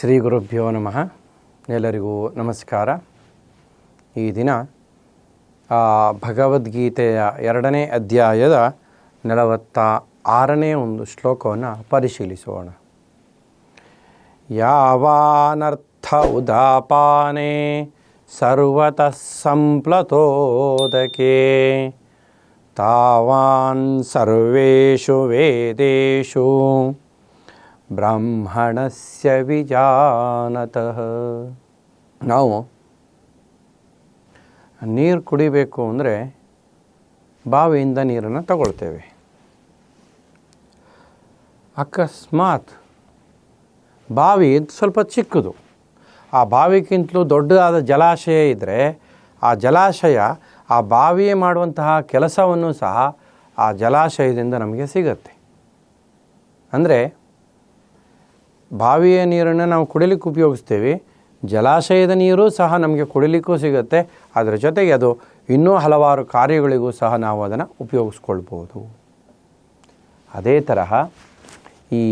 ಶ್ರೀ ಗುರುಭ್ಯೋ ನಮಃ. ಎಲ್ಲರಿಗೂ ನಮಸ್ಕಾರ. ಈ ದಿನ ಭಗವದ್ಗೀತೆಯ ಎರಡನೇ ಅಧ್ಯಾಯದ ನಲವತ್ತ ಆರನೇ ಒಂದು ಶ್ಲೋಕವನ್ನು ಪರಿಶೀಲಿಸೋಣ. ಯಾವಾನರ್ಥ ಉದಾಪಾನೆ ಸರ್ವತಃ ಸಂಪ್ಲತೋದಕೆ. ತಾವಾನ್ ಸರ್ವೇಷು ವೇದೇಷು. ಬ್ರಾಹ್ಮಣಸ್ಯ ವಿಜಾನತಃ. ನಾವು ನೀರು ಕುಡಿಬೇಕು ಅಂದರೆ ಬಾವಿಯಿಂದ ನೀರನ್ನು ತಗೊಳ್ತೇವೆ. ಅಕಸ್ಮಾತ್ ಬಾವಿ ಸ್ವಲ್ಪ ಚಿಕ್ಕದು. ಆ ಬಾವಿಗಿಂತಲೂ ದೊಡ್ಡದಾದ ಜಲಾಶಯ ಇದ್ದರೆ ಆ ಜಲಾಶಯ, ಆ ಬಾವಿಯೇ ಮಾಡುವಂತಹ ಕೆಲಸವನ್ನು ಸಹ ಆ ಜಲಾಶಯದಿಂದ ನಮಗೆ ಸಿಗತ್ತೆ. ಅಂದರೆ ಬಾವಿಯ ನೀರನ್ನು ನಾವು ಕುಡಿಲಿಕ್ಕೆ ಉಪಯೋಗಿಸ್ತೇವೆ. ಜಲಾಶಯದ ನೀರು ಸಹ ನಮಗೆ ಕುಡಿಲಿಕ್ಕೂ ಸಿಗುತ್ತೆ. ಅದರ ಜೊತೆಗೆ ಅದು ಇನ್ನೂ ಹಲವಾರು ಕಾರ್ಯಗಳಿಗೂ ಸಹ ನಾವು ಅದನ್ನು ಉಪಯೋಗಿಸ್ಕೊಳ್ಬೋದು. ಅದೇ ತರಹ ಈ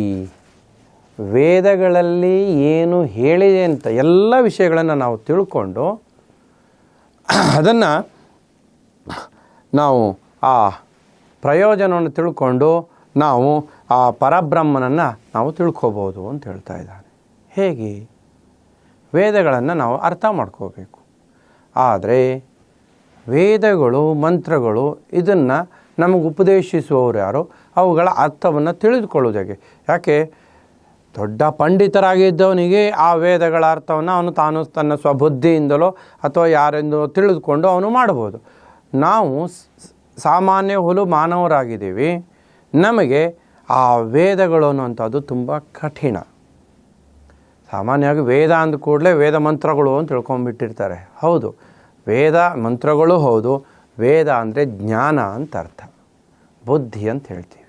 ವೇದಗಳಲ್ಲಿ ಏನು ಹೇಳಿದೆ ಅಂತ ಎಲ್ಲ ವಿಷಯಗಳನ್ನು ನಾವು ತಿಳ್ಕೊಂಡು ಅದನ್ನು ನಾವು ಆ ಪ್ರಯೋಜನವನ್ನು ತಿಳ್ಕೊಂಡು ನಾವು ಆ ಪರಬ್ರಹ್ಮನನ್ನು ನಾವು ತಿಳ್ಕೋಬೋದು ಅಂತ ಹೇಳ್ತಾ ಇದ್ದಾನೆ. ಹೇಗೆ? ವೇದಗಳನ್ನು ನಾವು ಅರ್ಥ ಮಾಡ್ಕೋಬೇಕು. ಆದರೆ ವೇದಗಳು, ಮಂತ್ರಗಳು ಇದನ್ನು ನಮಗೆ ಉಪದೇಶಿಸುವವರು ಯಾರೋ ಅವುಗಳ ಅರ್ಥವನ್ನು ತಿಳಿದುಕೊಳ್ಳೋದು ಯಾಕೆ? ದೊಡ್ಡ ಪಂಡಿತರಾಗಿದ್ದವನಿಗೆ ಆ ವೇದಗಳ ಅರ್ಥವನ್ನು ಅವನು ತಾನು ತನ್ನ ಸ್ವಬುದ್ಧಿಯಿಂದಲೋ ಅಥವಾ ಯಾರೆಂದು ತಿಳಿದುಕೊಂಡು ಅವನು ಮಾಡ್ಬೋದು. ನಾವು ಸಾಮಾನ್ಯ ಹುಲು ಮಾನವರಾಗಿದ್ದೀವಿ. ನಮಗೆ ಆ ವೇದಗಳು ಅನ್ನುವಂಥದ್ದು ತುಂಬ ಕಠಿಣ. ಸಾಮಾನ್ಯವಾಗಿ ವೇದ ಅಂದ ಕೂಡಲೇ ವೇದ ಮಂತ್ರಗಳು ಅಂತ ತಿಳ್ಕೊಂಬಿಟ್ಟಿರ್ತಾರೆ ಹೌದು, ವೇದ ಮಂತ್ರಗಳು ಹೌದು, ವೇದ ಅಂದರೆ ಜ್ಞಾನ ಅಂತ ಅರ್ಥ. ಬುದ್ಧಿ ಅಂತ ಹೇಳ್ತೀವಿ.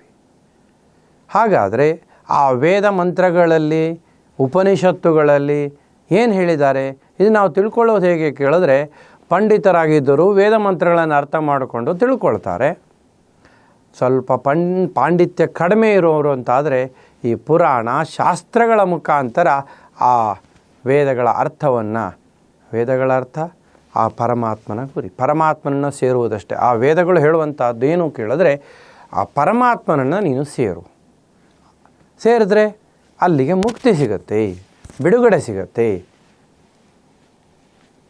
ಹಾಗಾದರೆ ಆ ವೇದ ಮಂತ್ರಗಳಲ್ಲಿ, ಉಪನಿಷತ್ತುಗಳಲ್ಲಿ ಏನು ಹೇಳಿದ್ದಾರೆ? ಇದು ನಾವು ತಿಳ್ಕೊಳ್ಳೋದು ಹೇಗೆ ಕೇಳಿದ್ರೆ, ಪಂಡಿತರಾಗಿದ್ದರೂ ವೇದ ಮಂತ್ರಗಳನ್ನು ಅರ್ಥ ಮಾಡಿಕೊಂಡು ತಿಳ್ಕೊಳ್ತಾರೆ. ಸ್ವಲ್ಪ ಪಂ ಪಾಂಡಿತ್ಯ ಕಡಿಮೆ ಇರೋರು ಅಂತಾದರೆ ಈ ಪುರಾಣ ಶಾಸ್ತ್ರಗಳ ಮುಖಾಂತರ ಆ ವೇದಗಳ ಅರ್ಥವನ್ನು, ವೇದಗಳ ಅರ್ಥ, ಆ ಪರಮಾತ್ಮನ ಗುರಿ. ಪರಮಾತ್ಮನನ್ನು ಸೇರುವುದಷ್ಟೇ. ಆ ವೇದಗಳು ಹೇಳುವಂಥದ್ದು ಏನು ಕೇಳಿದ್ರೆ, ಆ ಪರಮಾತ್ಮನನ್ನು ನೀನು ಸೇರು. ಸೇರಿದ್ರೆ ಅಲ್ಲಿಗೆ ಮುಕ್ತಿ ಸಿಗತ್ತೆ, ಬಿಡುಗಡೆ ಸಿಗತ್ತೆ.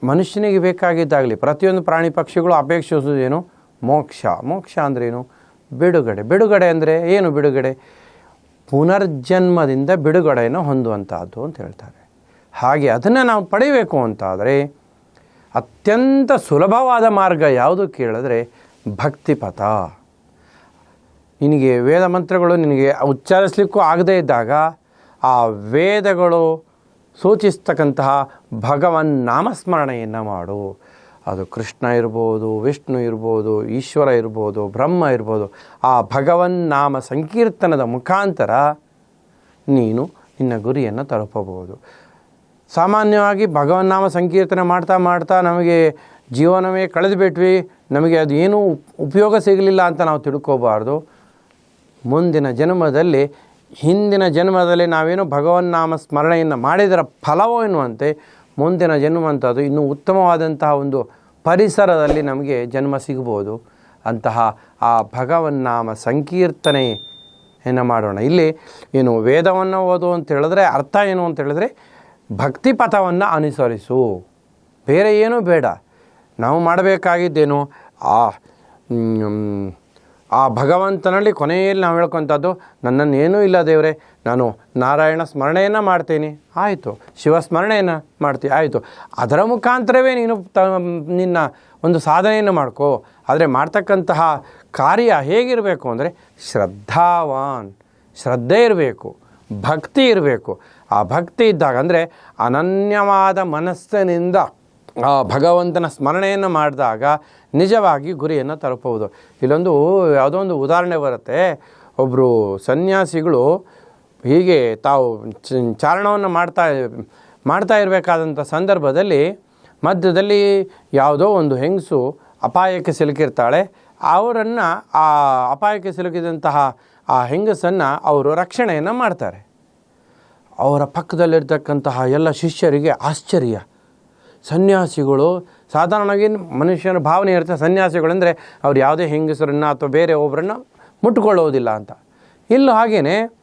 ಮನುಷ್ಯನಿಗೆ ಬೇಕಾಗಿದ್ದಾಗಲಿ, ಪ್ರತಿಯೊಂದು ಪ್ರಾಣಿ ಪಕ್ಷಿಗಳು ಅಪೇಕ್ಷಿಸುವುದೇನು ಮೋಕ್ಷ. ಮೋಕ್ಷ ಅಂದ್ರೇನು? ಬಿಡುಗಡೆ. ಬಿಡುಗಡೆ ಅಂದರೆ ಏನು ಬಿಡುಗಡೆ? ಪುನರ್ಜನ್ಮದಿಂದ ಬಿಡುಗಡೆಯನ್ನು ಹೊಂದುವಂತಹದ್ದು ಅಂತ ಹೇಳ್ತಾರೆ. ಹಾಗೆ ಅದನ್ನು ನಾವು ಪಡಿಬೇಕು ಅಂತಾದರೆ ಅತ್ಯಂತ ಸುಲಭವಾದ ಮಾರ್ಗ ಯಾವುದು ಕೇಳಿದ್ರೆ ಭಕ್ತಿಪಥ. ನಿನಗೆ ವೇದ ಮಂತ್ರಗಳು ನಿನಗೆ ಉಚ್ಚರಿಸಲಿಕ್ಕೂ ಆಗದೇ ಇದ್ದಾಗ ಆ ವೇದಗಳು ಸೂಚಿಸ್ತಕ್ಕಂತಹ ಭಗವನ್ ನಾಮಸ್ಮರಣೆಯನ್ನು ಮಾಡು. ಅದು ಕೃಷ್ಣ ಇರ್ಬೋದು, ವಿಷ್ಣು ಇರ್ಬೋದು, ಈಶ್ವರ ಇರ್ಬೋದು, ಬ್ರಹ್ಮ ಇರ್ಬೋದು, ಆ ಭಗವನ್ ನಾಮ ಸಂಕೀರ್ತನದ ಮುಖಾಂತರ ನೀನು ನಿನ್ನ ಗುರಿಯನ್ನು ತಲುಪಬಹುದು. ಸಾಮಾನ್ಯವಾಗಿ ಭಗವನ್ನಾಮ ಸಂಕೀರ್ತನೆ ಮಾಡ್ತಾ ಮಾಡ್ತಾ ನಮಗೆ ಜೀವನವೇ ಕಳೆದುಬಿಟ್ವಿ ನಮಗೆ ಅದು ಏನೂ ಉಪಯೋಗ ಸಿಗಲಿಲ್ಲ ಅಂತ ನಾವು ತಿಳ್ಕೋಬಾರ್ದು. ಮುಂದಿನ ಜನ್ಮದಲ್ಲಿ, ಹಿಂದಿನ ಜನ್ಮದಲ್ಲಿ ನಾವೇನು ಭಗವನ್ನಾಮ ಸ್ಮರಣೆಯನ್ನು ಮಾಡಿದರ ಫಲವೋ ಎನ್ನುವಂತೆ ಮುಂದಿನ ಜನ್ಮ ಇನ್ನೂ ಉತ್ತಮವಾದಂತಹ ಒಂದು ಪರಿಸರದಲ್ಲಿ ನಮಗೆ ಜನ್ಮ ಸಿಗ್ಬೋದು ಅಂತಹ ಆ ಭಗವನ್ನಾಮ ಸಂಕೀರ್ತನೆಯನ್ನು ಮಾಡೋಣ. ಇಲ್ಲಿ ಏನು ವೇದವನ್ನು ಓದು ಅಂತ ಹೇಳಿದ್ರೆ ಅರ್ಥ ಏನು ಅಂತ ಹೇಳಿದ್ರೆ ಭಕ್ತಿ ಪಥವನ್ನು ಅನುಸರಿಸು. ಬೇರೆ ಏನೂ ಬೇಡ. ನಾವು ಮಾಡಬೇಕಾಗಿದ್ದೇನು? ಆ ಆ ಭಗವಂತನಲ್ಲಿ ಕೊನೆಯಲ್ಲಿ ನಾವು ಹೇಳ್ಕೊಂಥದ್ದು ನನ್ನನ್ನು ಏನೂ ಇಲ್ಲ ದೇವರೇ. ನಾನು ನಾರಾಯಣ ಸ್ಮರಣೆಯನ್ನು ಮಾಡ್ತೀನಿ. ಆಯಿತು. ಶಿವ ಸ್ಮರಣೆಯನ್ನು ಮಾಡ್ತೀನಿ ಆಯಿತು. ಅದರ ಮುಖಾಂತರವೇ ನೀನು ತ, ನಿನ್ನ ಒಂದು ಸಾಧನೆಯನ್ನು ಮಾಡ್ಕೋ. ಆದರೆ ಮಾಡ್ತಕ್ಕಂತಹ ಕಾರ್ಯ ಹೇಗಿರಬೇಕು ಅಂದರೆ ಶ್ರದ್ಧಾವಾನ್. ಶ್ರದ್ಧೆ ಇರಬೇಕು. ಭಕ್ತಿ ಇರಬೇಕು. ಆ ಭಕ್ತಿ ಇದ್ದಾಗ ಅಂದರೆ ಅನನ್ಯವಾದ ಮನಸ್ಸಿನಿಂದ ಆ ಭಗವಂತನ ಸ್ಮರಣೆಯನ್ನು ಮಾಡಿದಾಗ ನಿಜವಾಗಿ ಗುರಿಯನ್ನು ತಲುಪಬಹುದು ಇಲ್ಲೊಂದು ಯಾವುದೋ ಒಂದು ಉದಾಹರಣೆ ಬರುತ್ತೆ. ಒಬ್ಬರು ಸನ್ಯಾಸಿಗಳು ಹೀಗೆ ತಾವು ಚಾರಣವನ್ನು ಮಾಡ್ತಾ ಮಾಡ್ತಾ ಇರಬೇಕಾದಂಥ ಸಂದರ್ಭದಲ್ಲಿ ಮಧ್ಯದಲ್ಲಿ ಯಾವುದೋ ಒಂದು ಹೆಂಗಸು ಅಪಾಯಕ್ಕೆ ಸಿಲುಕಿರ್ತಾಳೆ. ಅವರನ್ನು, ಆ ಅಪಾಯಕ್ಕೆ ಸಿಲುಕಿದಂತಹ ಆ ಹೆಂಗಸನ್ನು ಅವರು ರಕ್ಷಣೆಯನ್ನು ಮಾಡ್ತಾರೆ. ಅವರ ಪಕ್ಕದಲ್ಲಿರ್ತಕ್ಕಂತಹ ಎಲ್ಲ ಶಿಷ್ಯರಿಗೆ ಆಶ್ಚರ್ಯ. ಸನ್ಯಾಸಿಗಳು, ಸಾಧಾರಣವಾಗಿ ಮನುಷ್ಯನ ಭಾವನೆ ಇರುತ್ತೆ ಸನ್ಯಾಸಿಗಳಂದರೆ ಅವ್ರು ಯಾವುದೇ ಹೆಂಗಸರನ್ನು ಅಥವಾ ಬೇರೆ ಒಬ್ಬರನ್ನು ಮುಟ್ಕೊಳ್ಳೋದಿಲ್ಲ ಅಂತ. ಇಲ್ಲೂ ಹಾಗೇನೆ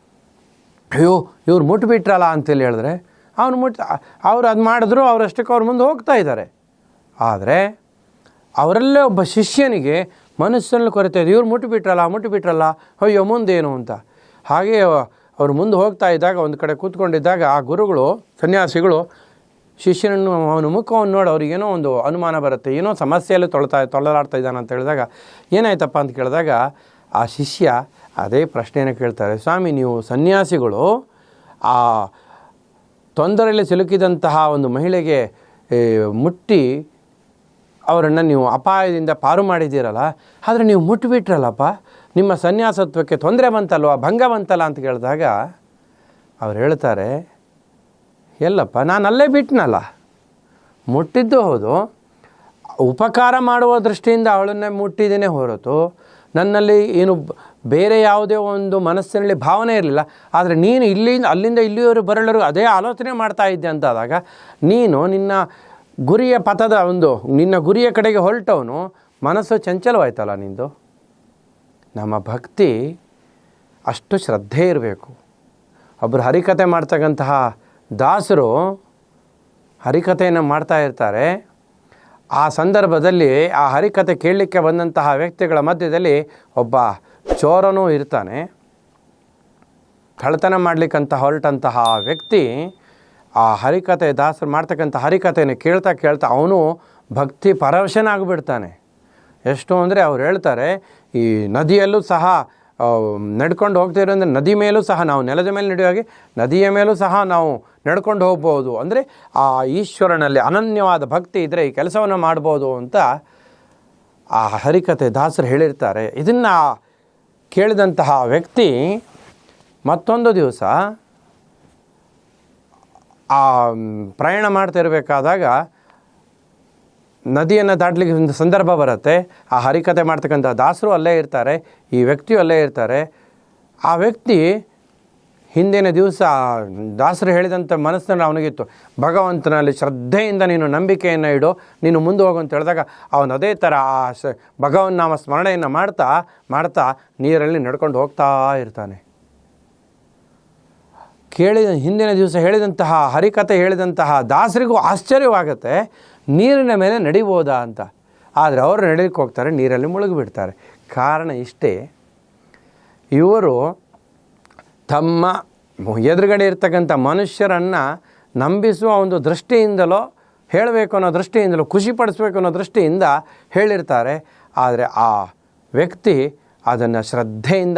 ಅಯ್ಯೋ, ಇವ್ರು ಮುಟ್ಬಿಟ್ರಲ್ಲ ಅಂತೇಳಿ ಹೇಳಿದ್ರೆ, ಅವನು ಮುಟ್, ಅವ್ರು ಅದು ಮಾಡಿದ್ರು ಅವರಷ್ಟಕ್ಕೆ ಅವ್ರ ಮುಂದೆ ಹೋಗ್ತಾ ಇದ್ದಾರೆ. ಆದರೆ, ಅವರಲ್ಲೇ ಒಬ್ಬ ಶಿಷ್ಯನಿಗೆ ಮನಸ್ಸಲ್ಲಿ ಕೊರತೆ ಇದೆ, ಇವ್ರು ಮುಟ್ಬಿಟ್ರಲ್ಲ ಮುಟ್ಬಿಟ್ರಲ್ಲ, ಅಯ್ಯೋ, ಮುಂದೇನು ಅಂತ. ಹಾಗೆ ಅವ್ರು ಮುಂದೆ ಹೋಗ್ತಾ ಇದ್ದಾಗ, ಒಂದು ಕಡೆ ಕೂತ್ಕೊಂಡಿದ್ದಾಗ, ಆ ಗುರುಗಳು, ಸನ್ಯಾಸಿಗಳು, ಶಿಷ್ಯನನ್ನು, ಅವನ ಮುಖವನ್ನು ನೋಡಿ ಅವ್ರಿಗೇನೋ ಒಂದು ಅನುಮಾನ ಬರುತ್ತೆ, ಏನೋ ಸಮಸ್ಯೆಯಲ್ಲಿ ತೊಳ್ತಾ, ತೊಳಲಾಡ್ತಾ ಇದ್ದಾನೆ ಅಂತ ಹೇಳಿದಾಗ, ಏನಾಯ್ತಪ್ಪ ಅಂತ ಕೇಳಿದಾಗ ಆ ಶಿಷ್ಯ ಅದೇ ಪ್ರಶ್ನೆಯನ್ನು ಕೇಳ್ತಾರೆ, ಸ್ವಾಮಿ, ನೀವು ಸನ್ಯಾಸಿಗಳು, ಆ ತೊಂದರೆಯಲ್ಲಿ ಸಿಲುಕಿದಂತಹ ಒಂದು ಮಹಿಳೆಗೆ ಮುಟ್ಟಿ ಅವರನ್ನು ನೀವು ಅಪಾಯದಿಂದ ಪಾರು ಮಾಡಿದ್ದೀರಲ್ಲ, ಆದರೆ ನೀವು ಮುಟ್ಟಿಬಿಟ್ರಲ್ಲಪ್ಪ ನಿಮ್ಮ ಸನ್ಯಾಸತ್ವಕ್ಕೆ ತೊಂದರೆ ಬಂತಲ್ವ, ಭಂಗ ಬಂತಲ್ಲ? ಅಂತ ಕೇಳಿದಾಗ ಅವ್ರು ಹೇಳ್ತಾರೆ, ಎಲ್ಲಪ್ಪ, ನಾನು ಅಲ್ಲೇ ಬಿಟ್ಟನಲ್ಲ ಮುಟ್ಟಿದ್ದು ಹೌದು. ಉಪಕಾರ ಮಾಡುವ ದೃಷ್ಟಿಯಿಂದ ಅವಳನ್ನೇ ಮುಟ್ಟಿದ್ದೇನೆ ಹೊರತು ನನ್ನಲ್ಲಿ ಏನು ಬೇರೆ ಯಾವುದೇ ಒಂದು ಮನಸ್ಸಿನಲ್ಲಿ ಭಾವನೆ ಇರಲಿಲ್ಲ. ಆದರೆ ನೀನು ಇಲ್ಲಿಂದ, ಅಲ್ಲಿಂದ ಇಲ್ಲಿಯವರು ಬರಲರು ಅದೇ ಆಲೋಚನೆ ಮಾಡ್ತಾ ಇದ್ದೆ ಅಂತಾದಾಗ, ನೀನು ನಿನ್ನ ಗುರಿಯ ಪಥದ ಒಂದು, ನಿನ್ನ ಗುರಿಯ ಕಡೆಗೆ ಹೊರಟವನು, ಮನಸ್ಸು ಚಂಚಲವಾಯ್ತಲ್ಲ ನಿಂದು? ನಮ್ಮ ಭಕ್ತಿ ಅಷ್ಟು ಶ್ರದ್ಧೆ ಇರಬೇಕು. ಒಬ್ಬರು ಹರಿಕತೆ ಮಾಡ್ತಕ್ಕಂತಹ ದಾಸರು ಹರಿಕತೆಯನ್ನು ಮಾಡ್ತಾ ಇರ್ತಾರೆ. ಆ ಸಂದರ್ಭದಲ್ಲಿ ಆ ಹರಿಕತೆ ಕೇಳಲಿಕ್ಕೆ ಬಂದಂತಹ ವ್ಯಕ್ತಿಗಳ ಮಧ್ಯದಲ್ಲಿ ಒಬ್ಬ ಚೋರನೂ ಇರ್ತಾನೆ. ಕಳ್ಳತನ ಮಾಡಲಿಕ್ಕಂತ ಹೊರಟಂತಹ ವ್ಯಕ್ತಿ ಆ ಹರಿಕತೆ ದಾಸರು ಮಾಡ್ತಕ್ಕಂಥ ಹರಿಕತೆಯನ್ನು ಕೇಳ್ತಾ ಕೇಳ್ತಾ ಅವನು ಭಕ್ತಿ ಪರವಶನಾಗಿಬಿಡ್ತಾನೆ. ಎಷ್ಟು ಅಂದರೆ ಅವ್ರು ಹೇಳ್ತಾರೆ, ಈ ನದಿಯಲ್ಲೂ ಸಹ ನಡ್ಕೊಂಡು ಹೋಗ್ತಿರೋ ಅಂದರೆ ನದಿ ಮೇಲೂ ಸಹ ನಾವು ನೆಲದ ಮೇಲೆ ನಡೆಯುವಾಗೆ ನದಿಯ ಮೇಲೂ ಸಹ ನಾವು ನಡ್ಕೊಂಡು ಹೋಗ್ಬೋದು. ಅಂದರೆ ಆ ಈಶ್ವರನಲ್ಲಿ ಅನನ್ಯವಾದ ಭಕ್ತಿ ಇದ್ದರೆ ಈ ಕೆಲಸವನ್ನು ಮಾಡ್ಬೋದು ಅಂತ ಆ ಹರಿಕತೆ ದಾಸರು ಹೇಳಿರ್ತಾರೆ. ಇದನ್ನು ಕೇಳಿದಂತಹ ವ್ಯಕ್ತಿ ಮತ್ತೊಂದು ದಿವಸ ಆ, ಪ್ರಯಾಣ ಮಾಡ್ತಿರ್ಬೇಕಾದಾಗ ನದಿಯನ್ನು ದಾಟಲಿಕ್ಕೆ ಒಂದು ಸಂದರ್ಭ ಬರುತ್ತೆ. ಆ ಹರಿಕತೆ ಮಾಡ್ತಕ್ಕಂಥ ದಾಸರು ಅಲ್ಲೇ ಇರ್ತಾರೆ. ಈ ವ್ಯಕ್ತಿಯು ಅಲ್ಲೇ ಇರ್ತಾರೆ. ಆ ವ್ಯಕ್ತಿ ಹಿಂದಿನ ದಿವಸ ದಾಸರು ಹೇಳಿದಂಥ ಮನಸ್ಸಿನಲ್ಲಿ ಅವನಿಗಿತ್ತು. ಭಗವಂತನಲ್ಲಿ ಶ್ರದ್ಧೆಯಿಂದ ನೀನು ನಂಬಿಕೆಯನ್ನು ಇಡು, ನೀನು ಮುಂದೆ ಹೋಗು ಅಂತ ಹೇಳಿದಾಗ ಅವನು ಅದೇ ಥರ ಆ ಶ ಭಗವನ್ ನಾಮ ಸ್ಮರಣೆಯನ್ನು ಮಾಡ್ತಾ ಮಾಡ್ತಾ ನೀರಲ್ಲಿ ನಡ್ಕೊಂಡು ಹೋಗ್ತಾ ಇರ್ತಾನೆ. ಕೇಳಿದ ಹಿಂದಿನ ದಿವಸ ಹೇಳಿದಂತಹ, ಹರಿಕತೆ ಹೇಳಿದಂತಹ ದಾಸರಿಗೂ ಆಶ್ಚರ್ಯವಾಗುತ್ತೆ. ನೀರಿನ ಮೇಲೆ ನಡಿಬೋದಾ ಅಂತ. ಆದರೆ ಅವರು ನಡೀಲಿಕ್ಕೆ ಹೋಗ್ತಾರೆ, ನೀರಲ್ಲಿ ಮುಳುಗಿಬಿಡ್ತಾರೆ. ಕಾರಣ ಇಷ್ಟೇ, ಇವರು ತಮ್ಮ ಎದುರುಗಡೆ ಇರ್ತಕ್ಕಂಥ ಮನುಷ್ಯರನ್ನು ನಂಬಿಸುವ ಒಂದು ದೃಷ್ಟಿಯಿಂದಲೋ ಹೇಳಬೇಕು ಅನ್ನೋ ದೃಷ್ಟಿಯಿಂದಲೋ ಖುಷಿಪಡಿಸ್ಬೇಕು ಅನ್ನೋ ದೃಷ್ಟಿಯಿಂದ ಹೇಳಿರ್ತಾರೆ. ಆದರೆ ಆ ವ್ಯಕ್ತಿ ಅದನ್ನು ಶ್ರದ್ಧೆಯಿಂದ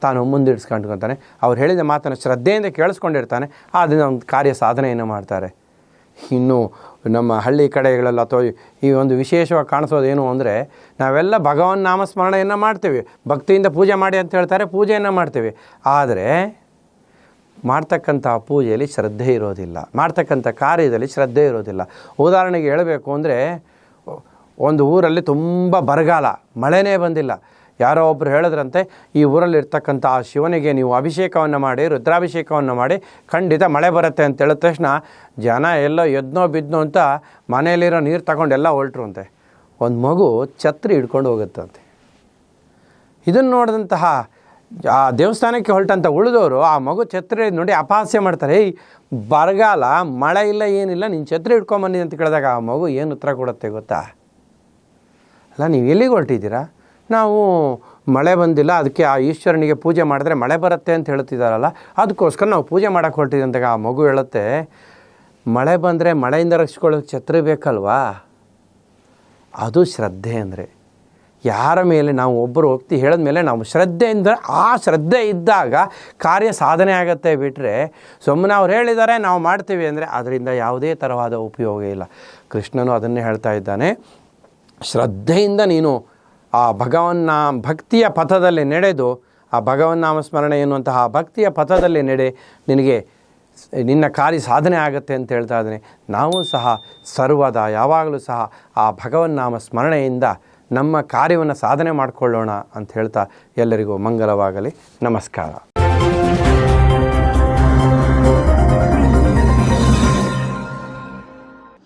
ತಾನು ಮುಂದಿಡ್ಸ್ಕೊಂಡ್ಕೊತಾನೆ. ಅವ್ರು ಹೇಳಿದ ಮಾತನ್ನು ಶ್ರದ್ಧೆಯಿಂದ ಕೇಳಿಸ್ಕೊಂಡಿರ್ತಾನೆ. ಆದ್ದರಿಂದ ಒಂದು ಕಾರ್ಯ ಸಾಧನೆಯನ್ನು ಮಾಡ್ತಾರೆ. ಇನ್ನು ನಮ್ಮ ಹಳ್ಳಿ ಕಡೆಗಳಲ್ಲಿ ಅಥವಾ ಈ ಒಂದು ವಿಶೇಷವಾಗಿ ಕಾಣಿಸೋದೇನು ಅಂದರೆ ನಾವೆಲ್ಲ ಭಗವನ್ ನಾಮಸ್ಮರಣೆಯನ್ನು ಮಾಡ್ತೀವಿ. ಭಕ್ತಿಯಿಂದ ಪೂಜೆ ಮಾಡಿ ಅಂತ ಹೇಳ್ತಾರೆ, ಪೂಜೆಯನ್ನು ಮಾಡ್ತೀವಿ. ಆದರೆ ಮಾಡ್ತಕ್ಕಂಥ ಪೂಜೆಯಲ್ಲಿ ಶ್ರದ್ಧೆ ಇರೋದಿಲ್ಲ. ಮಾಡ್ತಕ್ಕಂಥ ಕಾರ್ಯದಲ್ಲಿ ಶ್ರದ್ಧೆ ಇರೋದಿಲ್ಲ. ಉದಾಹರಣೆಗೆ ಹೇಳಬೇಕು ಅಂದರೆ, ಒಂದು ಊರಲ್ಲಿ ತುಂಬ ಬರಗಾಲ, ಮಳೆನೇ ಬಂದಿಲ್ಲ. ಯಾರೋ ಒಬ್ಬರು ಹೇಳಿದ್ರಂತೆ, ಈ ಊರಲ್ಲಿರ್ತಕ್ಕಂಥ ಆ ಶಿವನಿಗೆ ನೀವು ಅಭಿಷೇಕವನ್ನು ಮಾಡಿ, ರುದ್ರಾಭಿಷೇಕವನ್ನು ಮಾಡಿ, ಖಂಡಿತ ಮಳೆ ಬರುತ್ತೆ ಅಂತ ಹೇಳಿದ ತಕ್ಷಣ ಜನ ಎಲ್ಲೋ ಎದ್ನೋ ಬಿದ್ದನೋ ಅಂತ ಮನೆಯಲ್ಲಿರೋ ನೀರು ತಗೊಂಡು ಎಲ್ಲ ಹೊರಟ್ರು ಅಂತೆ ಒಂದು ಮಗು ಛತ್ರಿ ಹಿಡ್ಕೊಂಡು ಹೋಗುತ್ತಂತೆ. ಇದನ್ನು ನೋಡಿದಂತಹ ಆ ದೇವಸ್ಥಾನಕ್ಕೆ ಹೊರಟಂಥ ಉಳಿದವರು ಆ ಮಗು ಛತ್ರಿ ನೋಡಿ ಅಪಹಾಸ್ಯ ಮಾಡ್ತಾರೆ. ಏಯ್, ಬರಗಾಲ, ಮಳೆ ಇಲ್ಲ, ಏನಿಲ್ಲ, ನೀನು ಛತ್ರಿ ಹಿಡ್ಕೊಂಬನ್ನಿ ಅಂತ ಕೇಳಿದಾಗ ಆ ಮಗು ಏನು ಉತ್ತರ ಕೊಡುತ್ತೆ ಗೊತ್ತಾ? ಅಲ್ಲ, ನೀವು ಎಲ್ಲಿಗೆ ಹೊರಟಿದ್ದೀರಾ? ನಾವು ಮಳೆ ಬಂದಿಲ್ಲ, ಅದಕ್ಕೆ ಆ ಈಶ್ವರನಿಗೆ ಪೂಜೆ ಮಾಡಿದ್ರೆ ಮಳೆ ಬರುತ್ತೆ ಅಂತ ಹೇಳ್ತಿದ್ದಾರಲ್ಲ ಅದಕ್ಕೋಸ್ಕರ ನಾವು ಪೂಜೆ ಮಾಡೋಕ್ಕೆ ಹೊರಟಿದ್ದೀವಿ ಅಂದಾಗ ಆ ಮಗು ಹೇಳುತ್ತೆ, ಮಳೆ ಬಂದರೆ ಮಳೆಯಿಂದ ರಕ್ಷಿಕೊಳ್ಳೋಕೆ ಛತ್ರಿ ಬೇಕಲ್ವಾ? ಅದು ಶ್ರದ್ಧೆ ಅಂದರೆ. ಯಾರ ಮೇಲೆ ನಾವು ಒಬ್ಬರು ಹೇಳಿದ ಮೇಲೆ ನಾವು ಶ್ರದ್ಧೆಯಿಂದ, ಆ ಶ್ರದ್ಧೆ ಇದ್ದಾಗ ಕಾರ್ಯ ಸಾಧನೆ ಆಗುತ್ತೆ ಬಿಟ್ಟರೆ ಸುಮ್ಮನೆ ಅವ್ರು ಹೇಳಿದ್ದಾರೆ ನಾವು ಮಾಡ್ತೀವಿ ಅಂದರೆ ಅದರಿಂದ ಯಾವುದೇ ಥರವಾದ ಉಪಯೋಗ ಇಲ್ಲ. ಕೃಷ್ಣನು ಅದನ್ನೇ ಹೇಳ್ತಾ ಇದ್ದಾನೆ, ಶ್ರದ್ಧೆಯಿಂದ ನೀನು ಆ ಭಗವನ್ನ ಭಕ್ತಿಯ ಪಥದಲ್ಲಿ ನಡೆದು ಆ ಭಗವನ್ನಾಮ ಸ್ಮರಣೆ ಎನ್ನುವಂತಹ ಭಕ್ತಿಯ ಪಥದಲ್ಲಿ ನಡೆ ನಿನಗೆ ನಿನ್ನ ಕಾರ್ಯ ಸಾಧನೆ ಆಗುತ್ತೆ ಅಂತ ಹೇಳ್ತಾ ಇದ್ದೀನಿ. ನಾವು ಸಹ ಸರ್ವದ ಯಾವಾಗಲೂ ಸಹ ಆ ಭಗವನ್ನಾಮ ಸ್ಮರಣೆಯಿಂದ ನಮ್ಮ ಕಾರ್ಯವನ್ನು ಸಾಧನೆ ಮಾಡಿಕೊಳ್ಳೋಣ ಅಂತ ಹೇಳ್ತಾ ಎಲ್ಲರಿಗೂ ಮಂಗಲವಾಗಲಿ ನಮಸ್ಕಾರ.